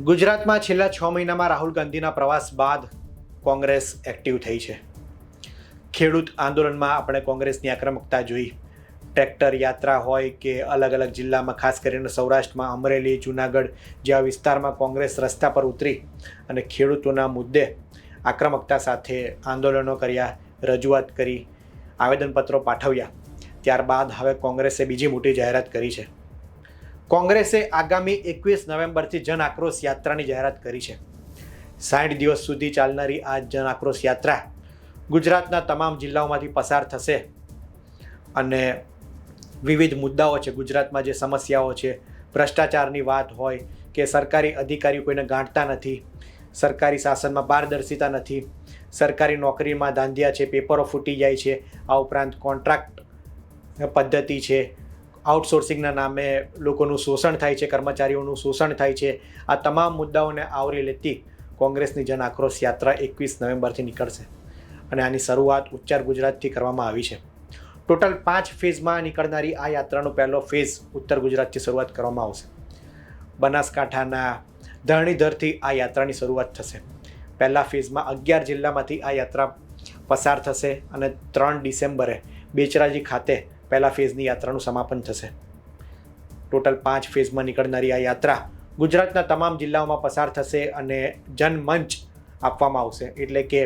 ગુજરાતમાં છેલ્લા છ મહિનામાં રાહુલ ગાંધીના પ્રવાસ બાદ કોંગ્રેસ એક્ટિવ થઈ છે. ખેડૂત આંદોલનમાં આપણે કોંગ્રેસની આક્રમકતા જોઈ. ટ્રેક્ટર યાત્રા હોય કે અલગ અલગ જિલ્લામાં, ખાસ કરીને સૌરાષ્ટ્રમાં, અમરેલી, જુનાગઢ જેવા વિસ્તારમાં કોંગ્રેસ રસ્તા પર ઉતરી અને ખેડૂતોના મુદ્દે આક્રમકતા સાથે આંદોલનો કર્યા, રજૂઆત કરી, આવેદનપત્રો પાઠવ્યા. ત્યારબાદ હવે કોંગ્રેસે બીજી મોટી જાહેરાત કરી છે. કોંગ્રેસે આગામી એકવીસ નવેમ્બરથી જન આક્રોશ યાત્રાની જાહેરાત કરી છે. સાઠ દિવસ સુધી ચાલનારી આ જન આક્રોશ યાત્રા ગુજરાતના તમામ જિલ્લાઓમાંથી પસાર થશે અને વિવિધ મુદ્દાઓ છે, ગુજરાતમાં જે સમસ્યાઓ છે, ભ્રષ્ટાચારની વાત હોય કે સરકારી અધિકારીઓ કોઈને ગાંઠતા નથી, સરકારી શાસનમાં પારદર્શિતા નથી, સરકારી નોકરીમાં ધાંધિયા છે, પેપરો ફૂટી જાય છે, આ ઉપરાંત કોન્ટ્રાક્ટ પદ્ધતિ છે આઉટસોર્સિંગના નામે લોકોનું શોષણ થાય છે, કર્મચારીઓનું શોષણ થાય છે. આ તમામ મુદ્દાઓને આવરી લેતી કોંગ્રેસની જન આક્રોશ યાત્રા એકવીસ નવેમ્બરથી નીકળશે અને આની શરૂઆત ઉચ્ચાર ગુજરાતથી કરવામાં આવી છે. ટોટલ પાંચ ફેઝમાં નીકળનારી આ યાત્રાનો પહેલો ફેઝ ઉત્તર ગુજરાતથી શરૂઆત કરવામાં આવશે. બનાસકાંઠાના ધરણીધરથી આ યાત્રાની શરૂઆત થશે. પહેલા ફેઝમાં અગિયાર જિલ્લામાંથી આ યાત્રા પસાર થશે અને ત્રણ ડિસેમ્બરે બેચરાજી ખાતે પહેલા ફેઝની યાત્રાનું સમાપન થશે. ટોટલ પાંચ ફેઝમાં નીકળનારી આ યાત્રા ગુજરાતના તમામ જિલ્લાઓમાં પસાર થશે અને જનમંચ આપવામાં આવશે. એટલે કે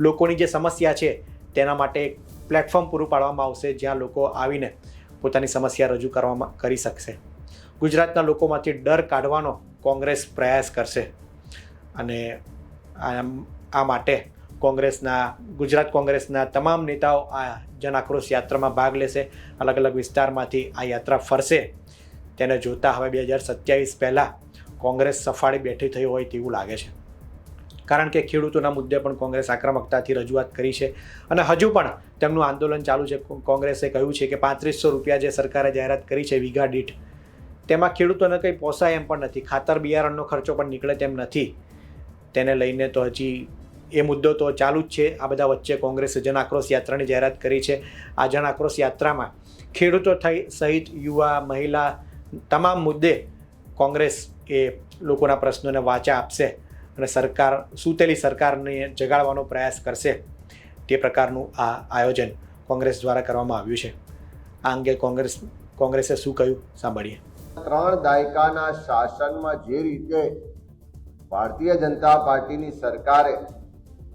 લોકોની જે સમસ્યા છે, તેના માટે એક પ્લેટફોર્મ પૂરું પાડવામાં આવશે, જ્યાં લોકો આવીને પોતાની સમસ્યા રજૂ કરવામાં કરી શકશે. ગુજરાતના લોકોમાંથી ડર કાઢવાનો કોંગ્રેસ પ્રયાસ કરશે. અને આ માટે કોંગ્રેસના, ગુજરાત કોંગ્રેસના તમામ નેતાઓ આ જન આક્રોશ યાત્રામાં ભાગ લેશે. અલગ અલગ વિસ્તારમાંથી આ યાત્રા ફરશે. તેને જોતા હવે બે હજાર સત્યાવીસ પહેલાં કોંગ્રેસ સફાળી બેઠી થઈ હોય તેવું લાગે છે. કારણ કે ખેડૂતોના મુદ્દે પણ કોંગ્રેસ આક્રમકતાથી રજૂઆત કરી છે. અને હજુ પણ તેમનું આંદોલન ચાલુ છે. કોંગ્રેસે કહ્યું છે કે પાંત્રીસો રૂપિયા જે સરકારે જાહેરાત કરી છે વીઘા દીઠ, તેમાં ખેડૂતોને કંઈ પોસાય એમ પણ નથી. ખાતર બિયારણનો ખર્ચો પણ નીકળે તેમ નથી. તેને લઈને તો હજી એ મુદ્દો તો ચાલુ જ છે. આ બધા વચ્ચે કોંગ્રેસે જન આક્રોશ યાત્રાની જાહેરાત કરી છે. આ જન આક્રોશ યાત્રામાં ખેડૂતો થઈ સહિત યુવા, મહિલા તમામ મુદ્દે કોંગ્રેસ એ લોકોના પ્રશ્નોને વાચા આપશે અને સરકાર, સૂતેલી સરકારને જગાડવાનો પ્રયાસ કરશે. તે પ્રકારનું આ આયોજન કોંગ્રેસ દ્વારા કરવામાં આવ્યું છે. આ અંગે કોંગ્રેસ, કોંગ્રેસે શું કહ્યું? સાંભળીએ. ત્રણ દાયકાના શાસનમાં જે રીતે ભારતીય જનતા પાર્ટીની સરકારે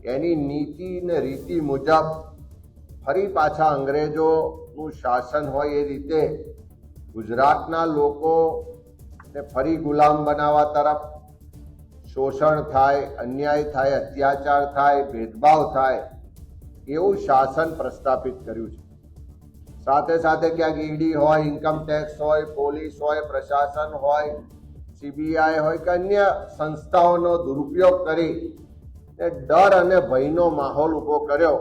એની નીતિ ને રીતિ મુજબ ફરી પાછા અંગ્રેજોનું શાસન હોય એ રીતે ગુજરાતના લોકોને ફરી ગુલામ બનાવવા તરફ શોષણ થાય, અન્યાય થાય, અત્યાચાર થાય, ભેદભાવ થાય એવું શાસન પ્રસ્થાપિત કર્યું છે. સાથે સાથે ક્યાંક ઈડી હોય ઇન્કમ ટેક્સ હોય, પોલીસ હોય, પ્રશાસન હોય સીબીઆઈ હોય કે અન્ય સંસ્થાઓનો દુરુપયોગ કરી ને ડર અને ભયનો માહોલ ઊભો કર્યો.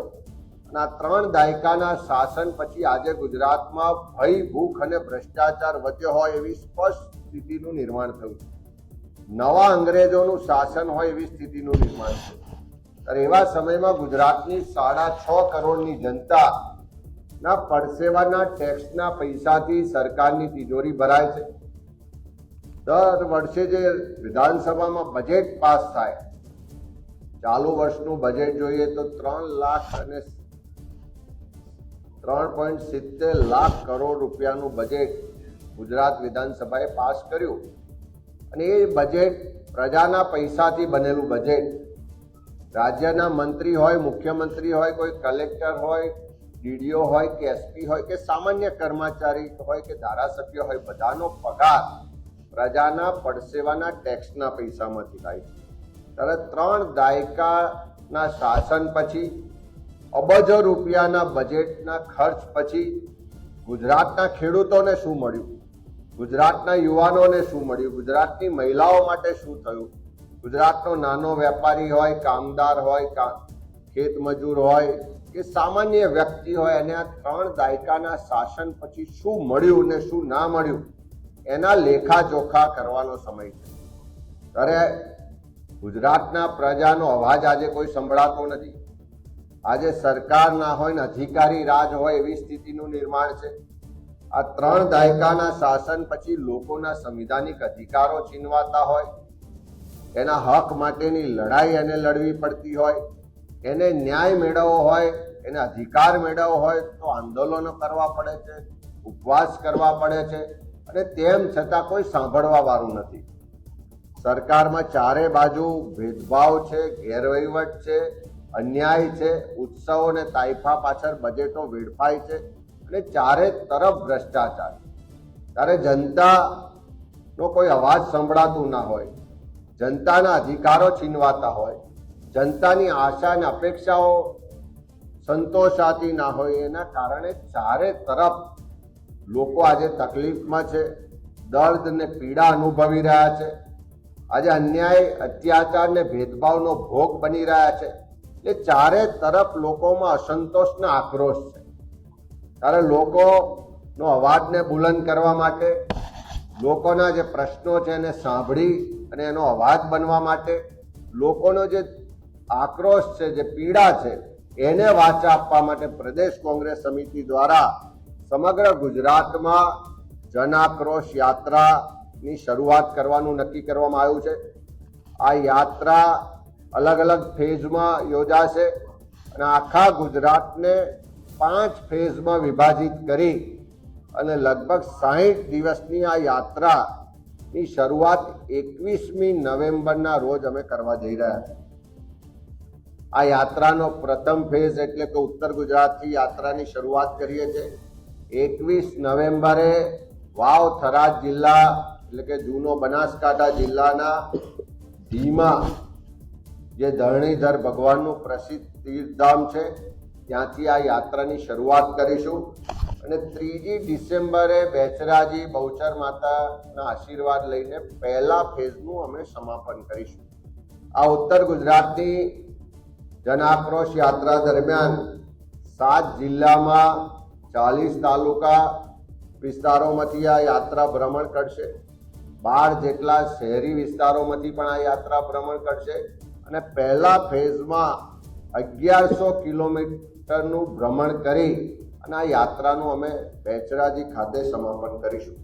અને આ ત્રણ દાયકાના શાસન પછી આજે ગુજરાતમાં ભય, ભૂખ અને ભ્રષ્ટાચાર વધ્યો હોય એવી સ્પષ્ટ સ્થિતિનું નિર્માણ થયું નવા અંગ્રેજોનું શાસન હોય એવી સ્થિતિનું નિર્માણ થયું ત્યારે એવા સમયમાં ગુજરાતની સાડા છ કરોડની જનતા ના પરસેવાના ટેક્સના પૈસાથી સરકારની તિજોરી ભરાય છે. દર વર્ષે જે વિધાનસભામાં બજેટ પાસ થાય ચાલુ વર્ષનું બજેટ જોઈએ તો ત્રણ લાખ અને ત્રણ પોઈન્ટ સિત્તેર લાખ કરોડ રૂપિયાનું બજેટ ગુજરાત વિધાનસભાએ પાસ કર્યું. અને એ બજેટ પ્રજાના પૈસાથી બનેલું બજેટ રાજ્યના મંત્રી હોય, મુખ્યમંત્રી હોય, કોઈ કલેક્ટર હોય ડીડીઓ હોય કે એસપી હોય કે સામાન્ય કર્મચારી હોય કે ધારાસભ્ય હોય, બધાનો પગાર પ્રજાના પડસેવાના ટેક્સના પૈસામાંથી થાય છે. ત્યારે ત્રણ દાયકાના શાસન પછી, અબજો રૂપિયાના બજેટના ખર્ચ પછી ગુજરાતના ખેડૂતોને શું મળ્યું? ગુજરાતના યુવાનોને શું મળ્યું? ગુજરાતની મહિલાઓ માટે શું થયું? ગુજરાતનો નાનો વેપારી હોય, કામદાર હોય, કા ખેત મજૂર હોય, કે સામાન્ય વ્યક્તિ હોય, એને આ ત્રણ દાયકાના શાસન પછી શું મળ્યું ને શું ના મળ્યું? એના લેખા જોખા કરવાનો સમય છે. ત્યારે ગુજરાતના પ્રજાનો અવાજ આજે કોઈ સંભળાતો નથી. આજે સરકાર ના હોય ને અધિકારી રાજ હોય એવી સ્થિતિનું નિર્માણ છે. આ ત્રણ દાયકાના શાસન પછી લોકોના સંવિધાનિક અધિકારો છીનવાતા હોય, એના હક માટેની લડાઈ એને લડવી પડતી હોય, એને ન્યાય મેળવવો હોય, એને અધિકાર મેળવવો હોય તો આંદોલનો કરવા પડે છે, ઉપવાસ કરવા પડે છે અને તેમ છતાં કોઈ સાંભળવા વાળું નથી. સરકારમાં ચારે બાજુ ભેદભાવ છે, ગેરવહીવટ છે, અન્યાય છે, ઉત્સવો અને તાઇફા પાછળ બજેટો વેડફાય છે અને ચારે તરફ ભ્રષ્ટાચાર. ત્યારે જનતાનો કોઈ અવાજ સંભળાતું ના હોય, જનતાના અધિકારો છીનવાતા હોય, જનતાની આશા અને અપેક્ષાઓ સંતોષાતી ના હોય એના કારણે ચારે તરફ લોકો આજે તકલીફમાં છે દર્દ ને પીડા અનુભવી રહ્યા છે. આજે અન્યાય, અત્યાચાર ને ભેદભાવનો ભોગ બની રહ્યા છે. એટલે ચારે તરફ લોકોમાં અસંતોષને આક્રોશ છે. ત્યારે લોકોનો અવાજને બુલંદ કરવા માટે, લોકોના જે પ્રશ્નો છે એને સાંભળી અને એનો અવાજ બનવા માટે, લોકોનો જે આક્રોશ છે, જે પીડા છે, એને વાચા આપવા માટે પ્રદેશ કોંગ્રેસ સમિતિ દ્વારા સમગ્ર ગુજરાતમાં જન આક્રોશ યાત્રાની શરૂઆત કરવાનું નક્કી કરવામાં આવ્યું છે. આ યાત્રા અલગ અલગ ફેઝમાં યોજાશે અને આખા ગુજરાતને પાંચ ફેઝમાં વિભાજિત કરી અને લગભગ સાહીઠ દિવસની આ યાત્રાની શરૂઆત એકવીસમી નવેમ્બરના રોજ અમે કરવા જઈ રહ્યા છીએ. આ યાત્રાનો પ્રથમ ફેઝ એટલે કે ઉત્તર ગુજરાતથી યાત્રાની શરૂઆત કરીએ છીએ. એકવીસ નવેમ્બરે વાવ થરાદ જિલ્લા એટલે કે જૂનો બનાસકાંઠા જિલ્લાના ધીમા જે ધરણીધર ભગવાનનું પ્રસિદ્ધ તીર્થધામ છે, ત્યાંથી આ યાત્રાની શરૂઆત કરીશું. અને ત્રીજી ડિસેમ્બરે બેચરાજી બહુચર માતાના આશીર્વાદ લઈને પહેલા ફેઝનું અમે સમાપન કરીશું. આ ઉત્તર ગુજરાતની જન આક્રોશ યાત્રા દરમિયાન સાત જિલ્લામાં ચાલીસ તાલુકા વિસ્તારોમાંથી આ યાત્રા ભ્રમણ કરશે. બાર જેટલા શહેરી વિસ્તારોમાંથી પણ આ યાત્રા ભ્રમણ કરશે અને પહેલા ફેઝમાં અગિયારસો કિલોમીટરનું ભ્રમણ કરી અને આ યાત્રાનું અમે બેચરાજી ખાતે સમાપન કરીશું.